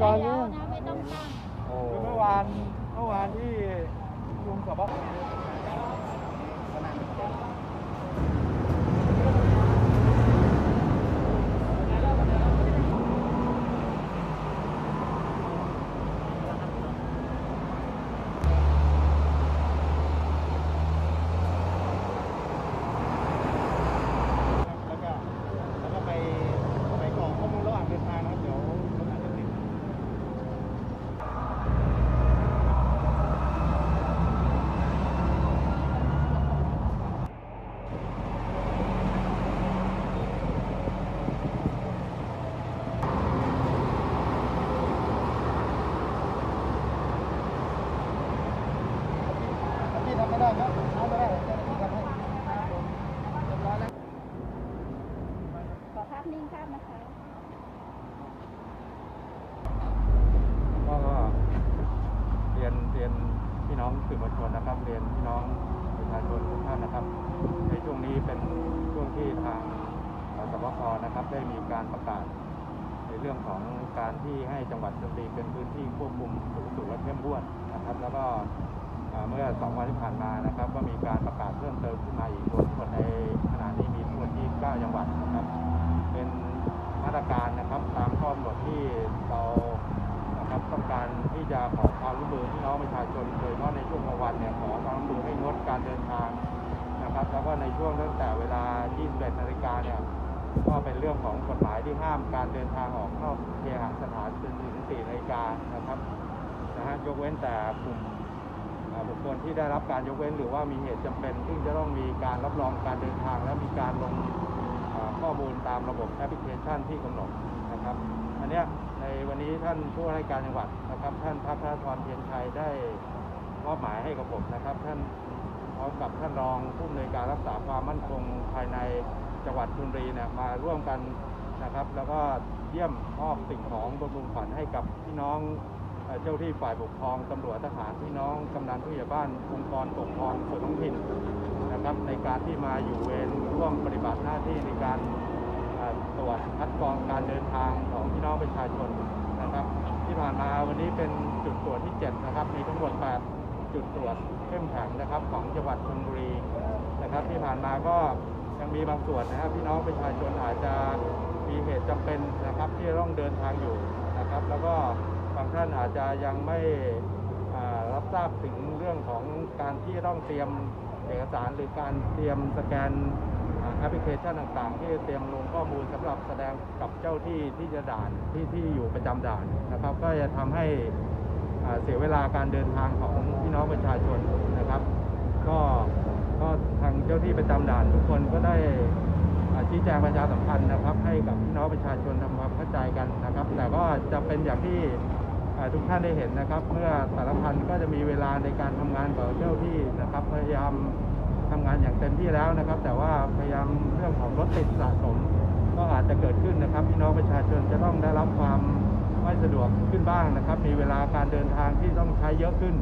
ตอนนี้โอ้เมื่อวานเมื่อวานที่ลุงสบค ได้ครับทำไม่ได้เจ้าหน้าที่ทำให้เรียบร้อยแล้วขอภาพนิ่งภาพนะคะก็เรียนเรียนพี่น้องสื่อมวลชนนะครับ เรียนพี่น้องประชาชนทุกท่านนะครับ ในช่วงนี้เป็นช่วงที่ทางสบคนะครับได้มีการประกาศ ในเรื่องของการที่ให้จังหวัดชลบุรีเป็นพื้นที่ควบคุมสูงสุดและเข้มงวดนะครับ แล้วก็ เมื่อสองวันที่ผ่านมานะครับ ก็มีการประกาศเพิ่มเติมขึ้นมาอีกรวมทั้งหมดในขณะนี้มีทั้งหมด29จังหวัดนะครับ เป็นมาตรการนะครับ ตามข้อกำหนดที่เรานะครับต้องการที่จะขอความร่วมมือพี่น้องประชาชนโดยเฉพาะในช่วงกลางวันเนี่ยขอความร่วมมือให้งดการเดินทางนะครับ แล้วก็ในช่วงตั้งแต่เวลา 21นาฬิกาเนี่ยก็เป็นเรื่องของกฎหมายที่ห้ามการเดินทางออกนอกเคหสถานจนถึง4นาฬิกานะครับนะฮะยกเว้นแต่กลุ่ม บุคคลที่ได้รับการยกเว้น หรือว่ามีเหตุจำเป็น ซึ่งจะต้องมีการรับรองการเดินทาง และมีการลงข้อมูลตามระบบแอปพลิเคชันที่กำหนดนะครับ อันนี้ในวันนี้ท่านผู้ว่าราชการจังหวัดนะครับ ท่านพักธรเทียนชัยได้มอบหมายให้กับผมนะครับ ท่านพร้อมกับท่านรองผู้อำนวยการรักษาความมั่นคงภายในจังหวัดชลบุรีเนี่ยมาร่วมกันนะครับ แล้วก็เยี่ยมมอบสิ่งของบำรุงขวัญให้กับพี่น้อง เจ้าที่ฝ่ายปกครองตำรวจทหารพี่น้องกำนันผู้ใหญ่บ้านองค์กรปกครองส่วนท้องถิ่นนะครับ ในการที่มาอยู่เวรร่วมปฏิบัติหน้าที่ในการตรวจคัดกรองการเดินทางของพี่น้องประชาชนนะครับ ที่ผ่านมาวันนี้เป็นจุดตรวจที่ 7 นะครับ มีทั้งหมด 8 จุดตรวจเข้มแข็งนะครับของจังหวัดชลบุรีนะครับ ที่ผ่านมาก็ยังมีบางส่วนนะครับพี่น้องประชาชนอาจจะมีเหตุจำเป็นนะครับที่ต้องเดินทางอยู่นะครับ แล้วก็างท่านอาจจะยังไม่รับทราบถึงเรื่องของการที่ต้องเตรียมเอกสารหรือการเตรียมสแกนแอปพลิเคชันต่างๆ ที่เตรียมลงข้อมูลสำหรับแสดงกับเจ้าที่ที่จะด่านที่ที่อยู่ประจำด่านนะครับ ก็จะทำให้เสียเวลาการเดินทางของพี่น้องประชาชนนะครับ ก็ก็ทางเจ้าที่ประจำด่านทุกคนก็ได้อ่าชี้แจงประชาสัมพันธ์นะครับ ให้กับพี่น้องประชาชนทำความเข้าใจกันนะครับ แต่ก็จะเป็นอย่างที่ ทุกท่านได้เห็นนะครับ เมื่อแต่ละพันก็จะมีเวลาในการทำงานของเจ้าที่นะครับ พยายามทำงานอย่างเต็มที่แล้วนะครับ แต่ว่าพยายามเรื่องของรถติดสะสม ก็อาจจะเกิดขึ้นนะครับพี่น้องประชาชนจะต้องได้รับความไม่สะดวกขึ้นบ้างนะครับ มีเวลาการเดินทางที่ต้องใช้เยอะขึ้น